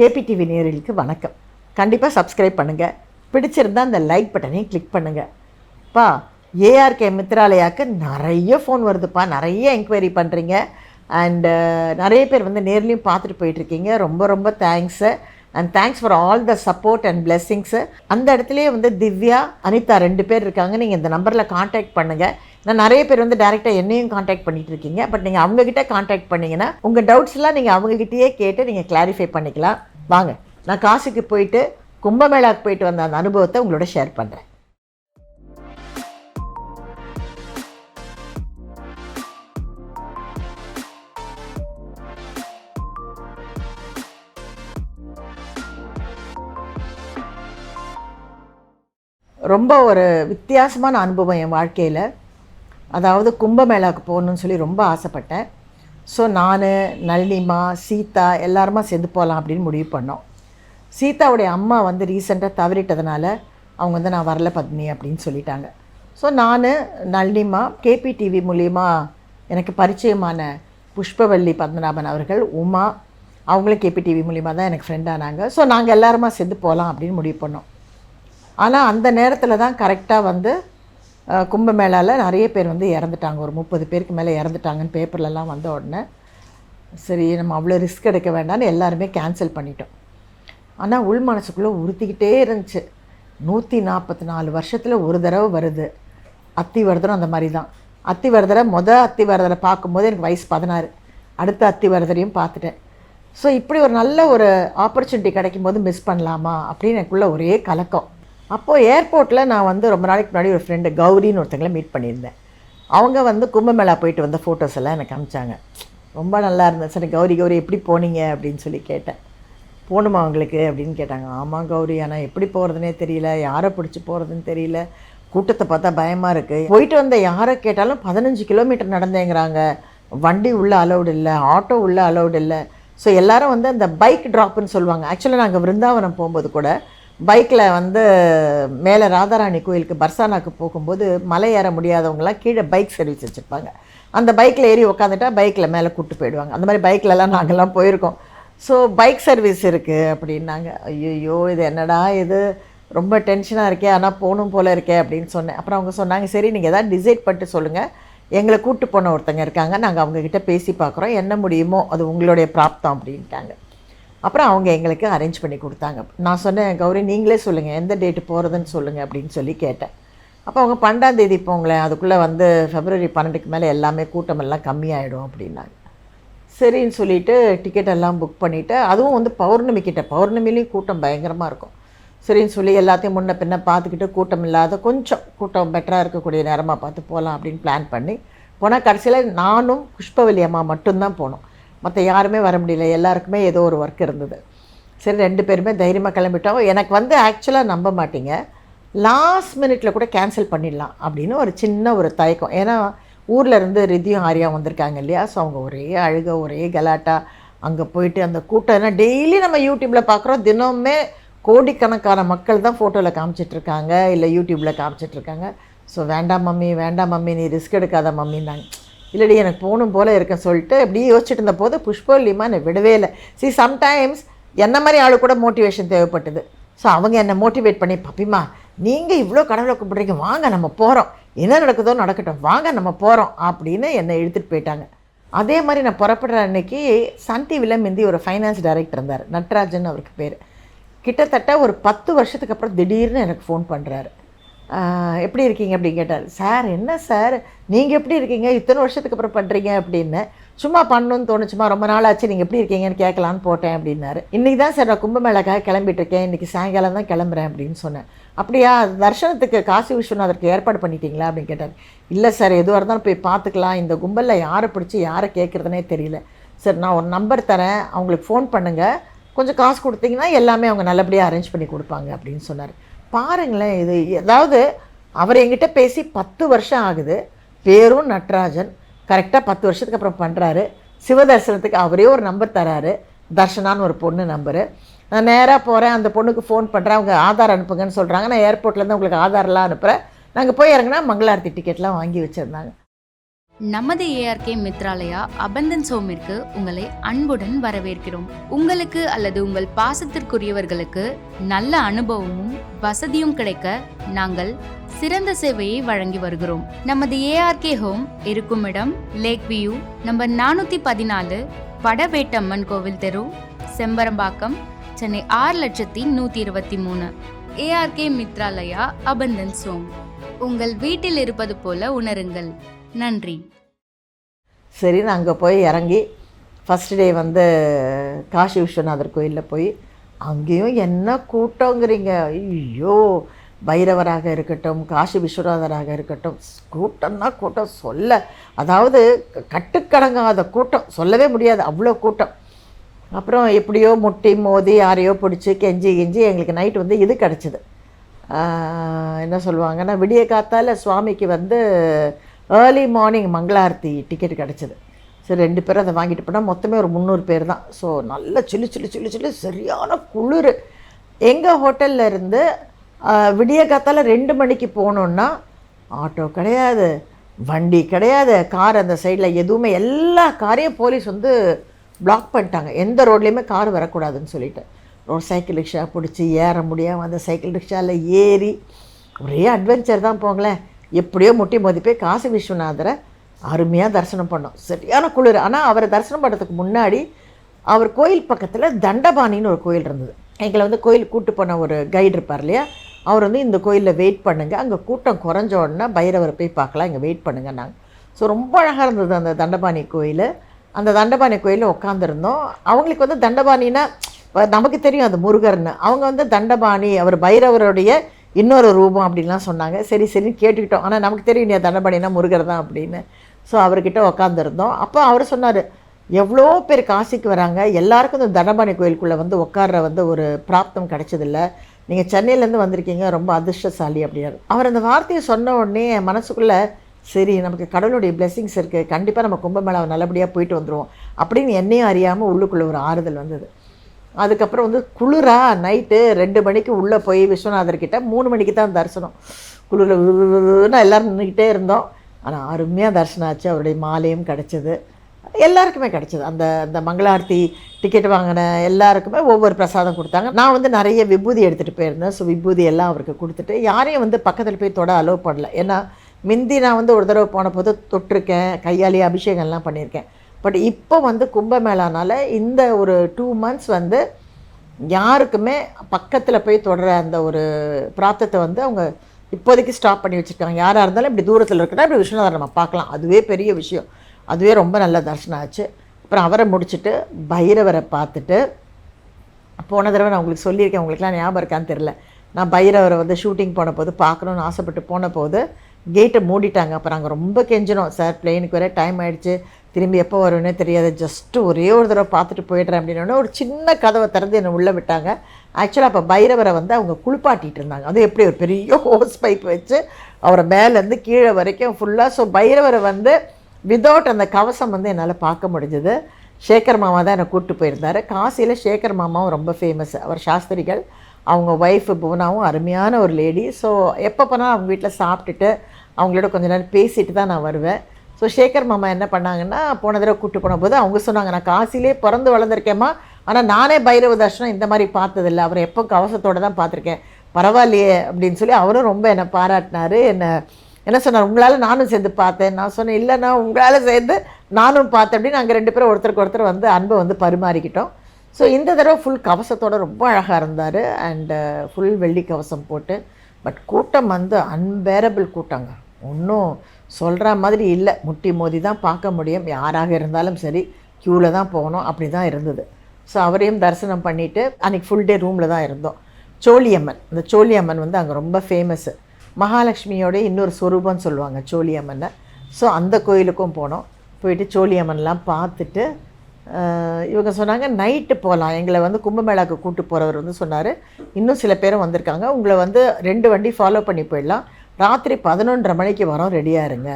KPTV நேரலுக்கு வணக்கம். கண்டிப்பாக subscribe பண்ணுங்கள் பிடிச்சிருந்தா அந்த லைக் பட்டனையும் கிளிக் பண்ணுங்கள் பா ஏஆர்கே மித்ராலயாக்கு நிறைய ஃபோன் வருதுப்பா. நிறைய என்கொயரி பண்ணுறீங்க அண்டு நிறைய பேர் வந்து நேர்லேயும் பார்த்துட்டு போயிட்டுருக்கீங்க. ரொம்ப ரொம்ப thanks and thanks for all the support and blessings அந்த இடத்துலையே வந்து திவ்யா அனிதா ரெண்டு பேர் இருக்காங்க. நீங்கள் இந்த நம்பரில் காண்டாக்ட் பண்ணுங்கள் நான் நிறைய பேர் வந்து டேரெக்டாக என்னையும் காண்டாக்ட் பண்ணிகிட்டு இருக்கீங்க பட் நீங்கள் அவங்கக்கிட்ட காண்டாக்ட் பண்ணிங்கன்னா உங்கள் டவுட்ஸ்லாம் நீங்கள் அவங்கக்கிட்டேயே கேட்டு நீங்கள் கிளாரிஃபை பண்ணிக்கலாம். வாங்க நான் காசுக்கு போயிட்டு கும்பமேளாவுக்கு போயிட்டு வந்த அந்த அனுபவத்தை உங்களோட ஷேர் பண்ணுறேன் ரொம்ப ஒரு வித்தியாசமான அனுபவம் என் வாழ்க்கையில். அதாவது கும்பமேளாவுக்கு போகணுன்னு சொல்லி ரொம்ப ஆசைப்பட்டேன். ஸோ நான் நளினிமா சீதா எல்லாருமா சேர்ந்து போகலாம் அப்படின்னு முடிவு பண்ணோம். சீதாவுடைய அம்மா வந்து ரீசெண்டாக தவறிட்டதுனால அவங்க வந்து நான் வரல பத்னி அப்படின்னு சொல்லிட்டாங்க. ஸோ நான் நளினிமா கேபி டிவி மூலியமா எனக்கு பரிச்சயமான புஷ்பவல்லி பத்மநாபன் அவர்கள் உமா அவங்களும் கேபி டிவி மூலியமாக தான் எனக்கு ஃப்ரெண்ட் ஆனாங்க. ஸோ நாங்கள் எல்லாருமா சேர்ந்து போகலாம் அப்படின்னு முடிவு பண்ணோம். ஆனால் அந்த நேரத்தில் தான் கரெக்டாக வந்து கும்பமேளாவில் நிறைய பேர் வந்து இறந்துட்டாங்க. ஒரு முப்பது பேருக்கு மேலே இறந்துட்டாங்கன்னு பேப்பர்லலாம் வந்த உடனே சரி நம்ம அவ்வளோ ரிஸ்க் எடுக்க வேண்டாம்னு எல்லாருமே கேன்சல் பண்ணிட்டோம். ஆனால் உள் மனசுக்குள்ளே உறுத்திக்கிட்டே இருந்துச்சு. நூற்றி நாற்பத்தி நாலு வருஷத்தில் ஒரு தடவை வருது. அத்தி வரதரும் அந்த மாதிரி தான் அத்தி வரதரை மொதல் அத்தி வரதரை பார்க்கும்போது எனக்கு வயசு பதினாறு. அடுத்த அத்தி வரதரையும் பார்த்துட்டேன். ஸோ இப்படி ஒரு நல்ல ஒரு ஆப்பர்ச்சுனிட்டி கிடைக்கும் போது மிஸ் பண்ணலாமா? அப்படின்னு எனக்குள்ள ஒரே கலக்கம். அப்போது ஏர்போர்ட்டில் நான் வந்து ரொம்ப நாளைக்கு முன்னாடி ஒரு ஃப்ரெண்டு கௌரின்னு ஒருத்தங்களை மீட் பண்ணியிருந்தேன். அவங்க வந்து கும்பமேளா போயிட்டு வந்த ஃபோட்டோஸ் எல்லாம் எனக்கு அமிச்சாங்க ரொம்ப நல்லா இருந்தது. சரி கௌரி கௌரி எப்படி போனீங்க? அப்படின்னு சொல்லி கேட்டேன். போகணுமா அவங்களுக்கு அப்படின்னு கேட்டாங்க. ஆமாம் கௌரி ஆனால் எப்படி போகிறதுனே தெரியல. யாரை பிடிச்சி போகிறதுன்னு தெரியல. கூட்டத்தை பார்த்தா பயமாக இருக்குது போயிட்டு வந்த யாரை கேட்டாலும் பதினஞ்சு கிலோமீட்டர் நடந்தேங்கிறாங்க. வண்டி உள்ளே அலௌடு இல்லை. ஆட்டோ உள்ளே அலௌடு இல்லை. ஸோ எல்லாரும் வந்து அந்த பைக் ட்ராப்புன்னு சொல்லுவாங்க. ஆக்சுவலாக நாங்கள் விருந்தாவனம் போகும்போது கூட பைக்கில் வந்து மேலே ராதாராணி கோயிலுக்கு பர்சானாக்கு போகும்போது மலை ஏற முடியாதவங்களாம் கீழே பைக் சர்வீஸ் வச்சுருப்பாங்க. அந்த பைக்கில் ஏறி உக்காந்துட்டா பைக்கில் மேலே கூப்பிட்டு போயிடுவாங்க. அந்த மாதிரி பைக்லலாம் நாங்கள்லாம் போயிருக்கோம். ஸோ பைக் சர்வீஸ் இருக்குது அப்படின்னாங்க. ஐயோ இது என்னடா இது? ரொம்ப டென்ஷனாக இருக்கே ஆனால் போகணும் போல் இருக்கே அப்படின்னு சொன்னேன். அப்புறம் அவங்க சொன்னாங்க சரி நீங்கள் எதாவது டிசைட் பண்ணிட்டு சொல்லுங்கள் எங்களை கூப்பிட்டு போன ஒருத்தங்க இருக்காங்க. நாங்கள் அவங்கக்கிட்ட பேசி பார்க்குறோம். என்ன முடியுமோ அது உங்களுடைய பிராப்தம் அப்படின்ட்டாங்க. அப்புறம் அவங்க எங்களுக்கு அரேஞ்ச் பண்ணி கொடுத்தாங்க. நான் சொன்னேன் கௌரி நீங்களே சொல்லுங்கள் எந்த டேட்டு போகிறதுன்னு சொல்லுங்கள் அப்படின்னு சொல்லி கேட்டேன். அப்போ அவங்க பன்னெண்டாம் தேதி போங்களேன் அதுக்குள்ளே வந்து ஃபெப்ரவரி பன்னெண்டுக்கு மேலே எல்லாமே கூட்டமெல்லாம் கம்மியாயிடும் அப்படின்னாங்க. சரின்னு சொல்லிட்டு டிக்கெட் எல்லாம் புக் பண்ணிவிட்டு அதுவும் வந்து பௌர்ணமி கிட்ட பௌர்ணமிலையும் கூட்டம் பயங்கரமாக இருக்கும். சரின்னு சொல்லி எல்லாத்தையும் முன்ன பின்ன பார்த்துக்கிட்டு கூட்டம் இல்லாத கொஞ்சம் கூட்டம் பெட்டராக இருக்கக்கூடிய நேரமாக பார்த்து போகலாம் அப்படின்னு பிளான் பண்ணி போனால் கடைசியில் நானும் புஷ்பவல்லி அம்மா மட்டும்தான் போனோம். மற்ற யாருமே வர முடியல. எல்லாருக்குமே ஏதோ ஒரு ஒர்க் இருந்தது. சரி ரெண்டு பேருமே தைரியமாக கிளம்பிட்டோம். எனக்கு வந்து ஆக்சுவலாக நம்ப மாட்டீங்க. லாஸ்ட் மினிட்ல கூட கேன்சல் பண்ணிடலாம் அப்படின்னு ஒரு சின்ன ஒரு தயக்கம். ஏன்னா ஊரில் இருந்து ரிதியும் ஆரியா வந்திருக்காங்க இல்லையா? ஸோ அவங்க ஒரே அழுக ஒரே கலாட்டா. அங்கே போயிட்டு அந்த கூட்டம். ஏன்னா டெய்லி நம்ம யூடியூப்பில் பார்க்குறோம். தினமுமே கோடிக்கணக்கான மக்கள் தான் ஃபோட்டோவில் காமிச்சிட்ருக்காங்க இல்லை யூடியூப்பில் காமிச்சிட்ருக்காங்க ஸோ வேண்டாம் மம்மி வேண்டாம் மம்மி நீ ரிஸ்க் எடுக்காத மம்மின்னாங்க இல்லடி எனக்கு போகணும் போல் இருக்கேன் சொல்லிட்டு அப்படியே யோசிச்சுட்டு இருந்த போது புஷ்பவல்லிமா என்னை விடவே இல்லை. சி சம்டைம்ஸ் என்ன மாதிரி ஆளு கூட மோட்டிவேஷன் தேவைப்பட்டது. ஸோ அவங்க என்னை மோட்டிவேட் பண்ணி பப்பிமா நீங்கள் இவ்வளோ கடவுளை கும்பிட்றீங்க வாங்க நம்ம போகிறோம் என்ன நடக்குதோ நடக்கட்டும் வாங்க நம்ம போகிறோம் அப்படின்னு என்னை இழுத்துட்டு போயிட்டாங்க. அதே மாதிரி நான் புறப்படுற அன்னைக்கு சன் டிவியில் மிந்தி ஒரு ஃபைனான்ஸ் டைரக்டர் இருந்தார். நட்ராஜன் அவருக்கு பேர். கிட்டத்தட்ட ஒரு பத்து வருஷத்துக்கு அப்புறம் திடீர்னு எனக்கு ஃபோன் பண்ணுறாரு எப்படி இருக்கீங்க அப்படின்னு கேட்டார். சார் என்ன சார்? நீங்கள் எப்படி இருக்கீங்க? இத்தனை வருஷத்துக்கு அப்புறம் பண்ணுறீங்க அப்படின்னு. சும்மா பண்ணணும்னு தோணுச்சுமா ரொம்ப நாள் ஆச்சு. நீங்கள் எப்படி இருக்கீங்கன்னு கேட்கலான்னு போட்டேன் அப்படின்னாரு. இன்றைக்கி தான் சார் நான் கும்பமேளக்காக கிளம்பிட்டு இருக்கேன் இன்றைக்கி சாயங்காலம் தான் கிளம்புறேன் அப்படின்னு சொன்னேன். அப்படியா? தர்ஷனத்துக்கு காசி விஸ்வநாதருக்கு ஏற்பாடு பண்ணிட்டீங்களா? அப்படின்னு கேட்டார். இல்லை சார். எதுவாக இருந்தாலும் போய் பார்த்துக்கலாம். இந்த கும்பலில் யாரை பிடிச்சி யாரை கேட்குறதுனே தெரியல. சார் நான் ஒரு நம்பர் தரேன். அவங்களுக்கு ஃபோன் பண்ணுங்கள் கொஞ்சம் காசு கொடுத்தீங்கன்னா எல்லாமே அவங்க நல்லபடியாக அரேஞ்ச் பண்ணி கொடுப்பாங்க அப்படின்னு சொன்னார். பாருங்களேன் இது. அதாவது அவர் என்கிட்ட பேசி பத்து வருஷம் ஆகுது. பேரும் நட்ராஜன். கரெக்டாக பத்து வருஷத்துக்கு அப்புறம் பண்ணுறாரு சிவதர்சனத்துக்கு அவரே ஒரு நம்பர் தராரு. தர்ஷனான்னு ஒரு பொண்ணு நம்பரு நான் நேராக போகிறேன் அந்த பொண்ணுக்கு ஃபோன் பண்ணுறேன் அவங்க ஆதார் அனுப்புங்கன்னு சொல்கிறாங்க நான் ஏர்போர்ட்லேருந்து உங்களுக்கு ஆதார்லாம் அனுப்புகிறேன் நாங்கள் போய் இறங்கினா மங்களாரத்தி டிக்கெட்லாம் வாங்கி வச்சுருந்தாங்க. நமது ஏஆர்கே மித்ராலயா அபந்தன்ஸ் ஹோமிற்கு உங்களை அன்புடன் வரவேற்கிறோம். உங்களுக்கு அல்லது உங்கள் பாசத்திற்குரியவர்களுக்கு நல்ல அனுபவமும் வசதியும் கிடைக்க நாங்கள் சிறந்த சேவையை வழங்கி வருகிறோம். நமது ஏஆர்கே ஹோம் இருக்கும் இடம் லேக் வியூ நம்பர் நானூத்தி பதினாலு வடவேட்டம்மன் கோவில் தெரு செம்பரம்பாக்கம் சென்னை ஆறு லட்சத்தி நூத்தி இருபத்தி மூணு. ஏஆர்கே மித்ராலயா அபந்தன்ஸ் ஹோம் உங்கள் வீட்டில் இருப்பது போல உணருங்கள். நன்றி. சரி அங்கே போய் இறங்கி ஃபஸ்ட் டே வந்து காசி விஸ்வநாதர் கோயிலில் போய் அங்கேயும் என்ன கூட்டங்கிறீங்க? ஐயோ பைரவராக இருக்கட்டும் காசி விஸ்வநாதராக இருக்கட்டும் கூட்டம்னா கூட்டம் சொல்ல. அதாவது கட்டுக்கடங்காத கூட்டம் சொல்லவே முடியாது அவ்வளோ கூட்டம். அப்புறம் எப்படியோ முட்டி மோதி யாரையோ பிடிச்சி கெஞ்சி கெஞ்சி எங்களுக்கு நைட் வந்து இது கிடச்சிது. என்ன சொல்லுவாங்கன்னா விடிய காத்தால் சுவாமிக்கு வந்து ஏர்லி மார்னிங் மங்களாரத்தி டிக்கெட் கிடச்சிது. சரி ரெண்டு பேரும் அதை வாங்கிட்டு போனால் மொத்தமே ஒரு முந்நூறு பேர் தான். ஸோ நல்ல சில்லு சில்லு சில்லு சில்லு சரியான குளிர். எங்கள் ஹோட்டலில் இருந்து விடிய காத்தால் ரெண்டு மணிக்கு போனோன்னா ஆட்டோ கிடையாது வண்டி கிடையாது கார் அந்த சைடில் எதுவுமே எல்லா காரையும் போலீஸ் வந்து பிளாக் பண்ணிட்டாங்க. எந்த ரோட்லேயுமே கார் வரக்கூடாதுன்னு சொல்லிட்டு. ஒரு சைக்கிள் ரிக்ஷா பிடிச்சி ஏற முடியாமல் அந்த சைக்கிள் ரிக்ஷாவில் ஏறி ஒரே அட்வென்ச்சர் தான் போங்களேன். எப்படியோ முட்டி மோதி போய் காசி விஸ்வநாதரை அருமையாக தரிசனம் பண்ணோம். சரியான குளிர். ஆனால் அவரை தரிசனம் பண்ணுறதுக்கு முன்னாடி அவர் கோயில் பக்கத்தில் தண்டபாணின்னு ஒரு கோயில் இருந்தது. எங்களை வந்து கோயில் கூட்டு போன ஒரு கைடு இருப்பார் இல்லையா? அவர் வந்து இந்த கோயிலில் வெயிட் பண்ணுங்கள் அங்கே கூட்டம் குறைஞ்ச உடனே பைரவரை போய் பார்க்கலாம். இங்கே வெயிட் பண்ணுங்க நாங்கள் ஸோ ரொம்ப அழகாக இருந்தது அந்த தண்டபாணி கோயில். அந்த தண்டபாணி கோயிலில் உட்காந்துருந்தோம் அவங்களுக்கு வந்து தண்டபாணினா நமக்கு தெரியும் அது முருகர்னு. அவங்க வந்து தண்டபாணி அவர் பைரவருடைய இன்னொரு ரூபம் அப்படின்லாம் சொன்னாங்க. சரி சரி கேட்டுக்கிட்டோம். ஆனால் நமக்கு தெரியும் நீ தண்டபாணினா முருகர் தான் அப்படின்னு. ஸோ அவர்கிட்ட உட்காந்துருந்தோம் அப்போ அவர் சொன்னார் எவ்வளோ பேர் காசிக்கு வராங்க. எல்லாருக்கும் இந்த தண்டபாணி கோயிலுக்குள்ளே வந்து உட்கார்ற வந்து ஒரு பிராப்தம் கிடச்சதில்லை. நீங்கள் சென்னையிலேருந்து வந்திருக்கீங்க ரொம்ப அதிர்ஷ்டசாலி அப்படின்னாரு. அவர் அந்த வார்த்தையை சொன்ன உடனே என் மனசுக்குள்ளே சரி நமக்கு கடவுளுடைய blessings இருக்குது கண்டிப்பாக நம்ம கும்பமேளாவை நல்லபடியாக போயிட்டு வந்துடுவோம் அப்படின்னு என்னையும் அறியாமல் உள்ளுக்குள்ளே ஒரு ஆறுதல் வந்தது. அதுக்கப்புறம் வந்து குளிரா நைட்டு ரெண்டு மணிக்கு உள்ளே போய் விஸ்வநாதர் கிட்டே மூணு மணிக்கு தான் தரிசனம். குளிரில் எல்லோரும் நின்றுக்கிட்டே இருந்தோம். ஆனால் அருமையாக தரிசனம் ஆச்சு. அவருடைய மாலையும் கிடச்சிது. எல்லாருக்குமே கிடச்சிது. அந்த அந்த மங்களாரத்தி டிக்கெட் வாங்கின எல்லாருக்குமே ஒவ்வொரு பிரசாதம் கொடுத்தாங்க. நான் வந்து நிறைய விபூதி எடுத்துகிட்டு போயிருந்தேன். ஸோ விபூதி எல்லாம் அவருக்கு கொடுத்துட்டு யாரையும் வந்து பக்கத்தில் போய் தொட அலோவ் பண்ணல. ஏன்னா மிந்தி நான் வந்து ஒரு தடவை போன போது தொட்டிருக்கேன். கையாலேயே அபிஷேகம்லாம் பண்ணியிருக்கேன். பட் இப்போ வந்து கும்பமேளானால் இந்த ஒரு டூ மந்த்ஸ் வந்து யாருக்குமே பக்கத்தில் போய் தொடர அந்த ஒரு பிராப்தத்தை வந்து அவங்க இப்போதைக்கு ஸ்டாப் பண்ணி வச்சுருக்காங்க. யாராக இருந்தாலும் இப்படி தூரத்தில் இருக்குன்னா இப்படி விஸ்வநாதர் நம்ம பார்க்கலாம். அதுவே பெரிய விஷயம். அதுவே ரொம்ப நல்ல தரிசனம் ஆச்சு. அப்புறம் அவரை முடிச்சுட்டு பைரவரை பார்த்துட்டு போன தடவை நான் உங்களுக்கு சொல்லியிருக்கேன். உங்களுக்குலாம் ஞாபகம் இருக்கான்னு தெரில நான் பைரவரை வந்து ஷூட்டிங் போன போது பார்க்கணுன்னு ஆசைப்பட்டு போன போது கேட்டை மூடிட்டாங்க. அப்புறம் அங்கே ரொம்ப கெஞ்சினோம். சார் பிளெயினுக்கு வேற டைம் ஆகிடுச்சு திரும்பி எப்போ வரும்னே தெரியாது. ஜஸ்ட்டு ஒரே ஒரு தடவை பார்த்துட்டு போயிடுறேன். அப்படின்னு ஒரு சின்ன கதவை திறந்து என்னை உள்ளே விட்டாங்க. ஆக்சுவலாக அப்போ பைரவரை வந்து அவங்க குளிப்பாட்டிட்டு இருந்தாங்க. அது எப்படி ஒரு பெரிய ஹோஸ் பைப் வச்சு அவரை மேலேருந்து கீழே வரைக்கும் ஃபுல்லாக ஸோ பைரவரை வந்து விதவுட் அந்த கவசம் வந்து என்னால் பார்க்க முடிஞ்சது. சேகர் மாமா தான் என்னை கூப்பிட்டு போயிருந்தார். காசியில் சேகர் மாமாவும் ரொம்ப ஃபேமஸ் அவர் சாஸ்திரிகள். அவங்க ஒய்ஃப் புவனாவும் அருமையான ஒரு லேடி ஸோ எப்போ போனாலும் அவங்க வீட்டில் சாப்பிட்டுட்டு அவங்களோட கொஞ்ச நேரம் பேசிட்டு தான் நான் வருவேன். ஸோ சேகர் மாமா என்ன பண்ணாங்கன்னா போன தடவை கூப்பிட்டு போன போது அவங்க சொன்னாங்க நான் காசிலே பிறந்து வளர்ந்துருக்கேம்மா. ஆனால் நானே பைரவ தர்ஷனம் இந்த மாதிரி பார்த்ததில்ல. அவரை எப்போ கவசத்தோடு தான் பார்த்துருக்கேன். பரவாயில்லையே அப்படின்னு சொல்லி அவரும் ரொம்ப என்னை பாராட்டினார். என்னை என்ன சொன்னார் உங்களால் நானும் சேர்ந்து பார்த்தேன். நான் சொன்னேன் இல்லைண்ணா உங்களால் சேர்ந்து நானும் பார்த்தேன். அப்படின்னு நாங்கள் ரெண்டு பேரும் ஒருத்தருக்கு ஒருத்தர் வந்து அன்பை வந்து பரிமாறிக்கிட்டோம். ஸோ இந்த தடவை ஃபுல் கவசத்தோடு ரொம்ப அழகாக இருந்தார். அண்டு ஃபுல் uh, வெள்ளி கவசம் போட்டு. பட் கூட்டம் வந்து அன்பேரபிள் கூட்டங்க. ஒன்றும் சொல்கிற மாதிரி இல்லை. முட்டி மோதி தான் பார்க்க முடியும். யாராக இருந்தாலும் சரி க்யூவில் தான் போகணும். அப்படி தான் இருந்தது. ஸோ அவரையும் தரிசனம் பண்ணிவிட்டு அன்றைக்கி ஃபுல் டே ரூமில் தான் இருந்தோம். சோழியம்மன். இந்த சோழியம்மன் வந்து அங்கே ரொம்ப ஃபேமஸ்ஸு மகாலட்சுமியோட இன்னொரு சொரூபம்னு சொல்லுவாங்க சோழியம்மனை. ஸோ அந்த கோயிலுக்கும் போனோம். போயிட்டு சோழியம்மன்லாம் பார்த்துட்டு இவங்க சொன்னாங்க நைட்டு போகலாம் எங்களை வந்து கும்பமேளாவுக்கு கூட்டு போகிறவர் வந்து சொன்னார். இன்னும் சில பேரும் வந்திருக்காங்க. உங்களை வந்து ரெண்டு வண்டி ஃபாலோ பண்ணி போயிடலாம். ராத்திரி பதினொன்றரை மணிக்கு வரோம் ரெடியாக இருங்க.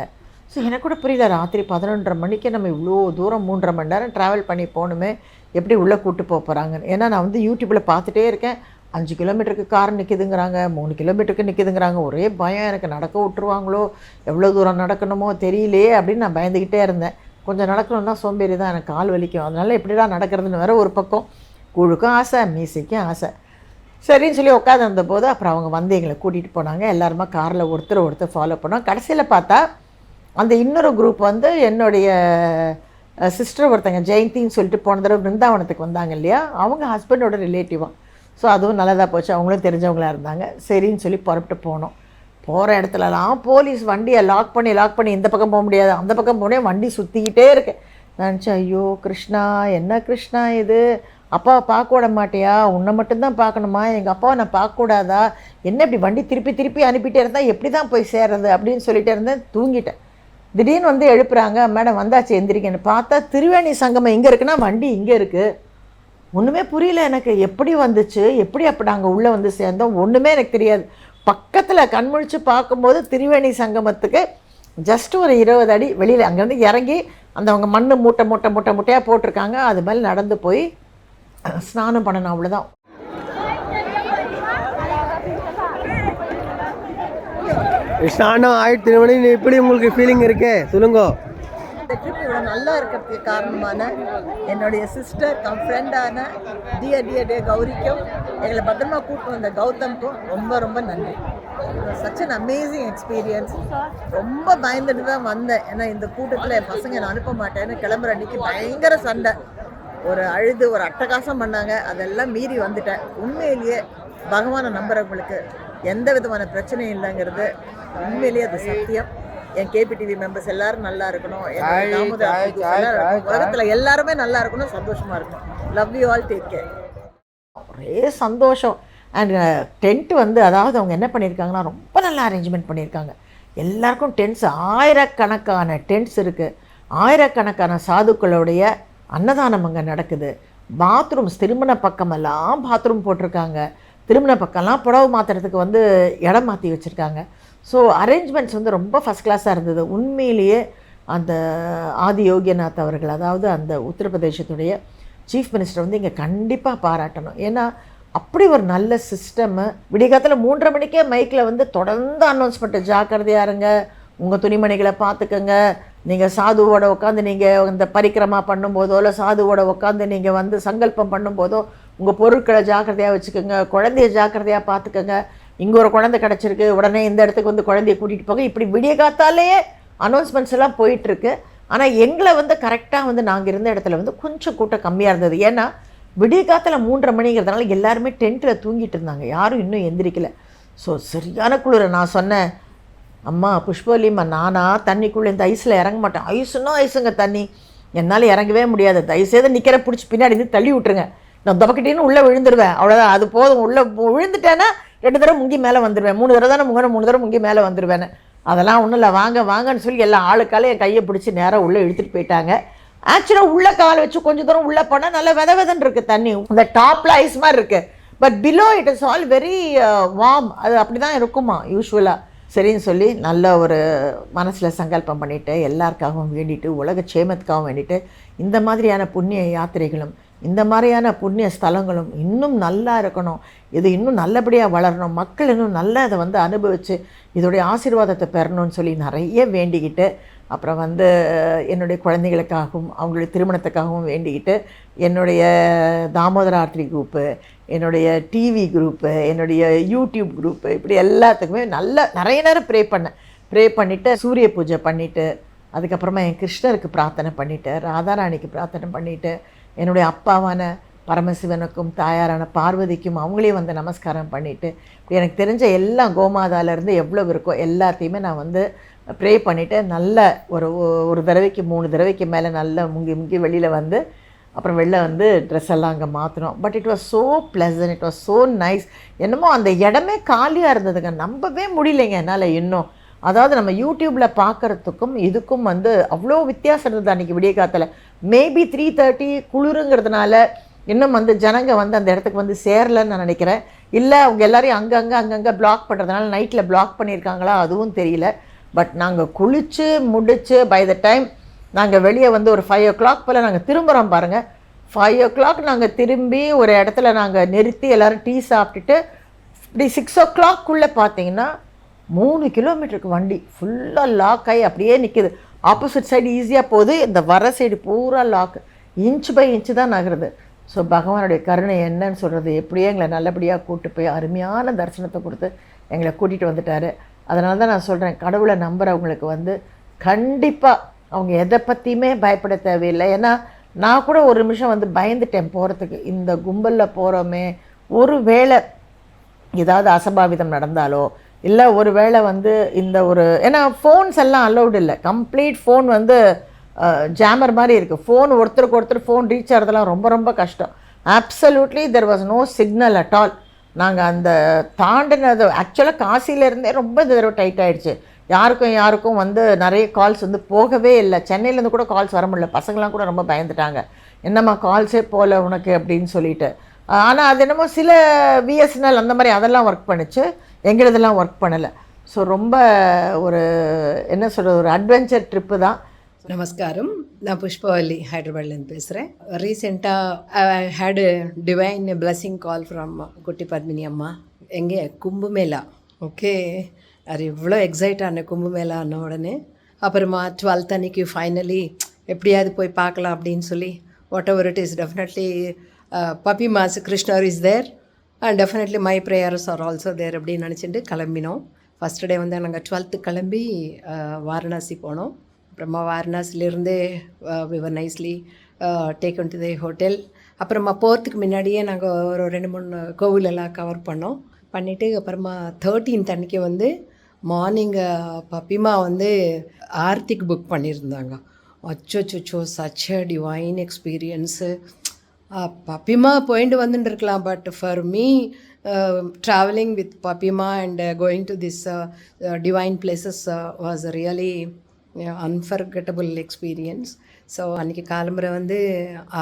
ஸோ எனக்கு கூட புரியல ராத்திரி பதினொன்றரை மணிக்கு நம்ம இவ்வளோ தூரம் மூன்றரை மணி நேரம் ட்ராவல் பண்ணி போகணுமே. எப்படி உள்ளே கூப்பிட்டு போக போகிறாங்கன்னு ஏன்னா நான் வந்து யூடியூப்பில் பார்த்துட்டே இருக்கேன். அஞ்சு கிலோமீட்டருக்கு கார் நிற்கிதுங்கிறாங்க மூணு கிலோமீட்டருக்கு நிற்கிதுங்கிறாங்க ஒரே பயம் எனக்கு நடக்க விட்டுருவாங்களோ? எவ்வளோ தூரம் நடக்கணுமோ தெரியலையே அப்படின்னு நான் பயந்துக்கிட்டே இருந்தேன். கொஞ்சம் நடக்கணும்னா சோம்பேறி தான் எனக்கு கால் வலிக்கும். அதனால எப்படிடா நடக்கிறதுன்னு வேற ஒரு பக்கம். குழுக்கும் ஆசை மீசைக்கும் ஆசை. சரின்னு சொல்லி உட்காந்துருந்த போது அப்புறம் அவங்க வந்து எங்களை கூட்டிகிட்டு போனாங்க. எல்லாருமா காரில் ஒருத்தர் ஒருத்தர் ஃபாலோ பண்ணோம். கடைசியில் பார்த்தா அந்த இன்னொரு குரூப் வந்து என்னுடைய சிஸ்டர் ஒருத்தங்க ஜெயந்தின்னு சொல்லிட்டு போன தடவை பிருந்தாவனத்துக்கு வந்தாங்க இல்லையா? அவங்க ஹஸ்பண்டோட ரிலேட்டிவாக ஸோ அதுவும் நல்லதாக போச்சு. அவங்களும் தெரிஞ்சவங்களாக இருந்தாங்க. சரின்னு சொல்லி புறப்பட்டு போனோம். போகிற இடத்துலலாம் போலீஸ் வண்டியை லாக் பண்ணி லாக் பண்ணி இந்த பக்கம் போக முடியாது. அந்த பக்கம் போனேன் வண்டி சுற்றிக்கிட்டே இருக்கேன் நான் நினச்சேன் ஐயோ கிருஷ்ணா என்ன கிருஷ்ணா இது? அப்பாவை பார்க்க விட மாட்டியா? உன்னை மட்டும்தான் பார்க்கணுமா? எங்கள் அப்பாவை நான் பார்க்கக்கூடாதா என்ன இப்படி வண்டி திருப்பி திருப்பி அனுப்பிட்டே இருந்தால் எப்படி தான் போய் சேர்றது? அப்படின்னு சொல்லிட்டே இருந்தேன் தூங்கிட்டேன். திடீர்னு வந்து எழுப்புறாங்க மேடம் வந்தாச்சு எந்திரிக்கன்னு. பார்த்தா திருவேணி சங்கமம் எங்கே இருக்குன்னா வண்டி இங்கே இருக்குது ஒன்றுமே புரியல எனக்கு. எப்படி வந்துச்சு? எப்படி அப்படி நாங்கள் உள்ளே வந்து சேர்ந்தோம்? ஒன்றுமே எனக்கு தெரியாது. பக்கத்தில் கண்முழிச்சு பார்க்கும்போது திரிவேணி சங்கமத்துக்கு ஜஸ்ட் ஒரு இருபது அடி வெளியில் அங்கேருந்து இறங்கி அந்த அவங்க மண் மூட்டை மூட்டை மூட்டை மூட்டையாக போட்டிருக்காங்க. அது மாதிரி நடந்து போய் ஸ்நானம் பண்ணணும் அவ்வளோதான் ஸ்நானம் ஆயிட்டு திருமணி எப்படி உங்களுக்கு ஃபீலிங் இருக்கு? சொல்லுங்க. இந்த ட்ரிப் இவ்வளோ நல்லா இருக்கிறதுக்கு காரணமான என்னுடைய சிஸ்டர் கம் ஃப்ரெண்டான டியர் டியர் டே கௌரிக்கும் எங்களை பத்திரமா கூப்பிட்டு வந்த கௌதம்க்கும் ரொம்ப ரொம்ப நன்றி. சச் அன் அமேசிங் எக்ஸ்பீரியன்ஸ் ரொம்ப பயந்துட்டு தான் வந்தேன். ஏன்னா இந்த கூட்டத்தில் என் பசங்க நான் அனுப்ப மாட்டேன்னு கிளம்புற அன்னைக்கு பயங்கர சண்டை. ஒரு அழுது ஒரு அட்டகாசம் பண்ணாங்க. அதெல்லாம் மீறி வந்துட்டேன். உண்மையிலேயே பகவானை நம்புறவங்களுக்கு எந்த விதமான பிரச்சனையும் இல்லைங்கிறது உண்மையிலேயே அது சத்தியம். என் கேபிடிவி மெம்பர்ஸ் எல்லாரும் நல்லா இருக்கணும். உலகத்துல எல்லாருமே நல்லா இருக்கணும் சந்தோஷமா இருக்கணும். Love you all take care ஒரே சந்தோஷம். அண்ட் டென்ட் வந்து அதாவது அவங்க என்ன பண்ணியிருக்காங்கன்னா ரொம்ப நல்லா அரேஞ்ச்மெண்ட் பண்ணியிருக்காங்க எல்லாருக்கும் டென்ட்ஸ் ஆயிரக்கணக்கான டென்ட்ஸ் இருக்குது ஆயிரக்கணக்கான சாதுக்களுடைய அன்னதானம் அங்கே நடக்குது. பாத்ரூம்ஸ் திருமண பக்கமெல்லாம் பாத்ரூம் போட்டிருக்காங்க. திருமண பக்கம்லாம் புடவை மாற்றுறதுக்கு வந்து இடம் மாற்றி வச்சுருக்காங்க. ஸோ அரேஞ்ச்மெண்ட்ஸ் வந்து ரொம்ப ஃபஸ்ட் கிளாஸாக இருந்தது. உண்மையிலேயே அந்த ஆதி யோகியநாத் அவர்கள் அதாவது அந்த உத்தரப்பிரதேசத்துடைய சீஃப் மினிஸ்டர் வந்து இங்கே கண்டிப்பாக பாராட்டணும். ஏன்னா அப்படி ஒரு நல்ல சிஸ்டம்மு விடிகாலத்தில் மூன்றரை மணிக்கே மைக்கில் வந்து தொடர்ந்து அனௌன்ஸ்மெண்ட்டு ஜாக்கிரதையாக இருங்க உங்கள் துணிமணிகளை பார்த்துக்கோங்க. நீங்கள் சாதுவோட உட்காந்து நீங்கள் இந்த பரிக்கிரமா பண்ணும்போதோ இல்லை சாதுவோட உட்காந்து நீங்கள் வந்து சங்கல்பம் பண்ணும்போதோ உங்கள் பொருட்களை ஜாக்கிரதையாக வச்சுக்கோங்க குழந்தைய ஜாக்கிரதையாக பார்த்துக்கோங்க. இங்கே ஒரு குழந்தை கிடச்சிருக்கு உடனே இந்த இடத்துக்கு வந்து குழந்தைய கூட்டிகிட்டு போக இப்படி விடிய காத்தாலேயே அனௌன்ஸ்மெண்ட்ஸ் எல்லாம் போயிட்டுருக்கு. ஆனால் எங்களை வந்து கரெக்டாக வந்து நாங்கள் இருந்த இடத்துல வந்து கொஞ்சம் கூட்டம் கம்மியாக இருந்தது. ஏன்னா விடிய காத்தில் மூன்றரை மணிங்கிறதுனால எல்லாருமே டென்ட்டில் தூங்கிட்டு இருந்தாங்க. யாரும் இன்னும் எந்திரிக்கல. ஸோ சரியான குளிர. நான் சொன்னேன் அம்மா புஷ்பலிம்மா நானா தண்ணிக்குள்ளே இந்த ஐஸில் இறங்க மாட்டேன். ஐஸுன்னா ஐஸுங்க தண்ணி. என்னால் இறங்கவே முடியாது. தயவுசெய்து நிற்கிற பிடிச்சி பின்னாடி இருந்து தள்ளி விட்டுருங்க. நான் தபக்கிட்டேன்னு உள்ளே விழுந்துருவேன். அவ்வளோதான் அது போதும். உள்ளே விழுந்துட்டேன்னா ரெண்டு தடவை முங்கி மேலே வந்துடுவேன் மூணு தடவை தானே முங்கணும் மூணு தடவை முங்கி மேலே வந்துடுவேன் அதெல்லாம் ஒன்றும் இல்லை. வாங்க வாங்கன்னு சொல்லி எல்லா ஆளுக்கால என் கையை பிடிச்சி நேராக உள்ளே இழுத்துட்டு போயிட்டாங்க. ஆக்சுவலாக உள்ளே கால் வச்சு கொஞ்சம் தூரம் உள்ளே போனால் நல்லா வித விதன்னு இருக்குது தண்ணி. இந்த டாப்பில் ஐஸ் மாதிரி இருக்குது but below it is all very warm அது அப்படி தான் இருக்குமா யூஸ்வலாக சரின்னு சொல்லி நல்ல ஒரு மனசில் சங்கல்பம் பண்ணிவிட்டு எல்லாருக்காகவும் வேண்டிட்டு உலக சேமத்துக்காகவும் வேண்டிட்டு இந்த மாதிரியான புண்ணிய யாத்திரைகளும் இந்த மாதிரியான புண்ணிய ஸ்தலங்களும் இன்னும் நல்லா இருக்கணும். இது இன்னும் நல்லபடியாக வளரணும். மக்கள் இன்னும் நல்லா அதை வந்து அனுபவித்து இதோடைய ஆசீர்வாதத்தை பெறணும்னு சொல்லி நிறைய வேண்டிக்கிட்டு அப்புறம் வந்து என்னுடைய குழந்தைகளுக்காகவும் அவங்களுடைய திருமணத்துக்காகவும் வேண்டிக்கிட்டு என்னுடைய தாமோதர ஆர்த்தி குரூப்பு என்னுடைய டிவி குரூப்பு என்னுடைய யூடியூப் குரூப்பு இப்படி எல்லாத்துக்குமே நல்ல நிறைய நேரம் ப்ரே பண்ணேன் ப்ரே பண்ணிவிட்டு சூரிய பூஜை பண்ணிவிட்டு அதுக்கப்புறமா என் கிருஷ்ணருக்கு பிரார்த்தனை பண்ணிவிட்டு ராதாராணிக்கு பிரார்த்தனை பண்ணிவிட்டு என்னுடைய அப்பாவான பரமசிவனுக்கும் தாயாரான பார்வதிக்கும் அவங்களையும் வந்து நமஸ்காரம் பண்ணிவிட்டு எனக்கு தெரிஞ்ச எல்லா கோமாதாலேருந்து எவ்வளோ இருக்கோ எல்லாத்தையுமே நான் வந்து ப்ரே பண்ணிவிட்டு நல்ல ஒரு ஒரு தடவைக்கு மூணு தடவைக்கு மேலே நல்ல முங்கி முங்கி வெளியில் வந்து அப்புறம் வெளில வந்து ட்ரெஸ் எல்லாம் அங்கே மாற்றினோம் but it was so pleasant it was so nice என்னமோ அந்த இடமே காலியாக இருந்ததுங்க. நம்பவே முடியலைங்க என்னால் இன்னும். அதாவது நம்ம யூடியூப்பில் பார்க்குறதுக்கும் இதுக்கும் வந்து அவ்வளோ வித்தியாசம் இருந்தது அன்றைக்கி விடிய காத்தில். மேபி த்ரீ தேர்ட்டி குளிருங்கிறதுனால இன்னும் வந்து ஜனங்க வந்து அந்த இடத்துக்கு வந்து சேரலன்னு நான் நினைக்கிறேன். இல்லை அவங்க எல்லாரையும் அங்கங்கே அங்கங்கே பிளாக் பண்ணுறதுனால நைட்டில் பிளாக் பண்ணியிருக்காங்களா அதுவும் தெரியல. பட் நாங்கள் குளித்து முடித்து பை த டைம் நாங்கள் வெளியே வந்து ஒரு ஃபைவ் ஓ கிளாக் போல் நாங்கள் திரும்புகிறோம் பாருங்கள் ஃபைவ் ஓ கிளாக் நாங்கள் திரும்பி ஒரு இடத்துல நாங்கள் நிறுத்தி எல்லோரும் டீ சாப்பிட்டுட்டு இப்படி சிக்ஸ் ஓ கிளாக்குள்ளே பார்த்தீங்கன்னா மூணு கிலோமீட்டருக்கு வண்டி. ஃபுல்லாக லாக் ஆகி அப்படியே நிற்கிது ஆப்போசிட் சைடு ஈஸியாக போகுது. இந்த வர சைடு பூரா லாக் இன்ச் பை இன்ச்சு தான் நகருது. ஸோ பகவானுடைய கருணை என்னன்னு சொல்கிறது எப்படியோ எங்களை நல்லபடியாக கூப்பிட்டு போய் அருமையான தரிசனத்தை கொடுத்து எங்களை கூட்டிகிட்டு வந்துட்டாரு. அதனால தான் நான் சொல்கிறேன் கடவுளை நம்புகிறவங்களுக்கு வந்து கண்டிப்பாக அவங்க எதை பற்றியுமே பயப்பட தேவையில்லை. ஏன்னா நான் கூட ஒரு நிமிஷம் வந்து பயந்துட்டேன் போகிறதுக்கு இந்த கும்பலில் போகிறோமே ஒரு வேளை ஏதாவது அசம்பாவிதம் நடந்தாலோ இல்லை ஒரு வேளை வந்து இந்த ஒரு ஏன்னா ஃபோன்ஸ் எல்லாம் அலௌடு இல்லை. கம்ப்ளீட் ஃபோன் வந்து ஜாமர் மாதிரி இருக்குது ஃபோன் ஒருத்தருக்கு ஒருத்தர் ஃபோன் ரீச் ஆகிறதுலாம் ரொம்ப ரொம்ப கஷ்டம். Absolutely there was no signal at all நாங்கள் அந்த தாண்டினது ஆக்சுவலாக காசிலேருந்தே ரொம்ப இந்த தடவை டைட் ஆகிடுச்சு யாருக்கும் யாருக்கும் வந்து நிறைய கால்ஸ் வந்து போகவே இல்லை. சென்னையிலேருந்து கூட கால்ஸ் வர முடியல. பசங்களாம் கூட ரொம்ப பயந்துட்டாங்க. என்னம்மா கால்ஸே போகல உனக்கு அப்படின்னு சொல்லிட்டு. ஆனால் அது என்னமோ சில பிஎஸ்என்எல் அந்த மாதிரி அதெல்லாம் ஒர்க் பண்ணுச்சு. எங்களதெல்லாம் ஒர்க் பண்ணலை. ஸோ ரொம்ப ஒரு என்ன சொல்கிறது ஒரு அட்வென்ச்சர் ட்ரிப்பு தான். நமஸ்காரம். நான் புஷ்பவல்லி ஹைதராபாத்லேருந்து பேசுகிறேன் ரீசெண்டாக I had divine blessing call from Kutti Padmini Amma. எங்கே? கும்பமேளா. ஓகே அது இவ்வளோ எக்ஸைட் ஆன கும்பமேளா ஆன உடனே அப்புறமா டுவெல்த் அன்னைக்கு ஃபைனலி எப்படியாவது போய் பார்க்கலாம் அப்படின்னு சொல்லி whatever it is definitely Pappi Ma's கிருஷ்ணர் is there definitely my prayers are also there அப்படின்னு நினச்சிட்டு கிளம்பினோம். ஃபஸ்ட் டே வந்து நாங்கள் டுவெல்த்து கிளம்பி uh, வாரணாசி போனோம். அப்புறமா வாரணாசிலேருந்தே we were nicely taken to the hotel அப்புறமா போகிறதுக்கு முன்னாடியே நாங்கள் ஒரு ரெண்டு மூணு கோவிலெல்லாம் கவர் பண்ணோம். பண்ணிவிட்டு அப்புறமா தேர்ட்டீன்த் அன்னைக்கு வந்து மார்னிங் uh, பப்பிமா வந்து ஆர்த்திக் புக் பண்ணியிருந்தாங்க. அச்சோச்சோ such a divine experience Pappima போயிட்டு வந்துட்டு இருக்கலாம் but for me travelling with Pappima and going to this divine places was really unforgettable experience so அன்றைக்கி காலம்புரை வந்து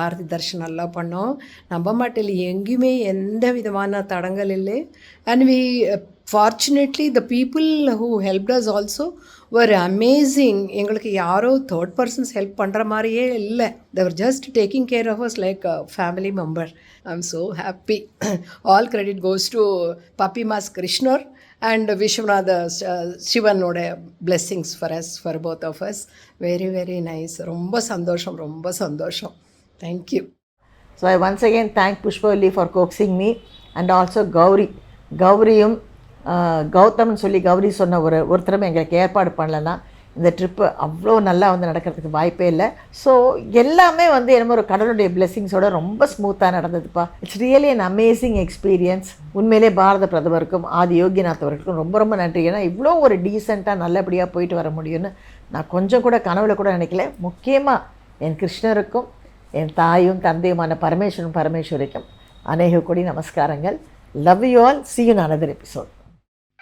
ஆரதி தரிசனம் எல்லாம் பண்ணோம். நம்ப மாட்டில் எங்கேயுமே எந்த விதமான தடங்கள் இல்லை. And we fortunately the people who helped us also ஒரு அமேசிங் எங்களுக்கு யாரோ தேர்ட் பர்சன்ஸ் ஹெல்ப் பண்ணுற மாதிரியே இல்லை. They were just taking care of us like family member I am so happy all credit goes to Pappi Ma's கிருஷ்ணர் and Vishwanatha சிவனோட blessings for us for both of us very very nice ரொம்ப சந்தோஷம் ரொம்ப சந்தோஷம். Thank you so I once again thank Pushpavalli for coaxing me and also Gowri கௌரியும் கௌதம்னு சொல்லி கௌரி சொன்ன ஒரு ஒருத்தரும் எங்களுக்கு ஏற்பாடு பண்ணலன்னா இந்த ட்ரிப்பு அவ்வளோ நல்லா வந்து நடக்கிறதுக்கு வாய்ப்பே இல்லை. ஸோ எல்லாமே வந்து என்னமோ ஒரு கடலுடைய பிளெஸிங்ஸோட ரொம்ப ஸ்மூத்தாக நடந்ததுப்பா. It's really an amazing experience உண்மையிலே பாரத பிரதமருக்கும் ஆதி யோகிநாத் அவர்களுக்கும் ரொம்ப ரொம்ப நன்றி. ஏன்னா இவ்வளோ ஒரு டீசெண்டாக நல்லபடியாக போயிட்டு வர முடியும்னு நான் கொஞ்சம் கூட கனவுல கூட நினைக்கல. முக்கியமாக என் கிருஷ்ணருக்கும் என் தாயும் தந்தையுமான பரமேஸ்வரன் பரமேஸ்வரிக்கும் அநேக கோடி நமஸ்காரங்கள். Love you all see you in episode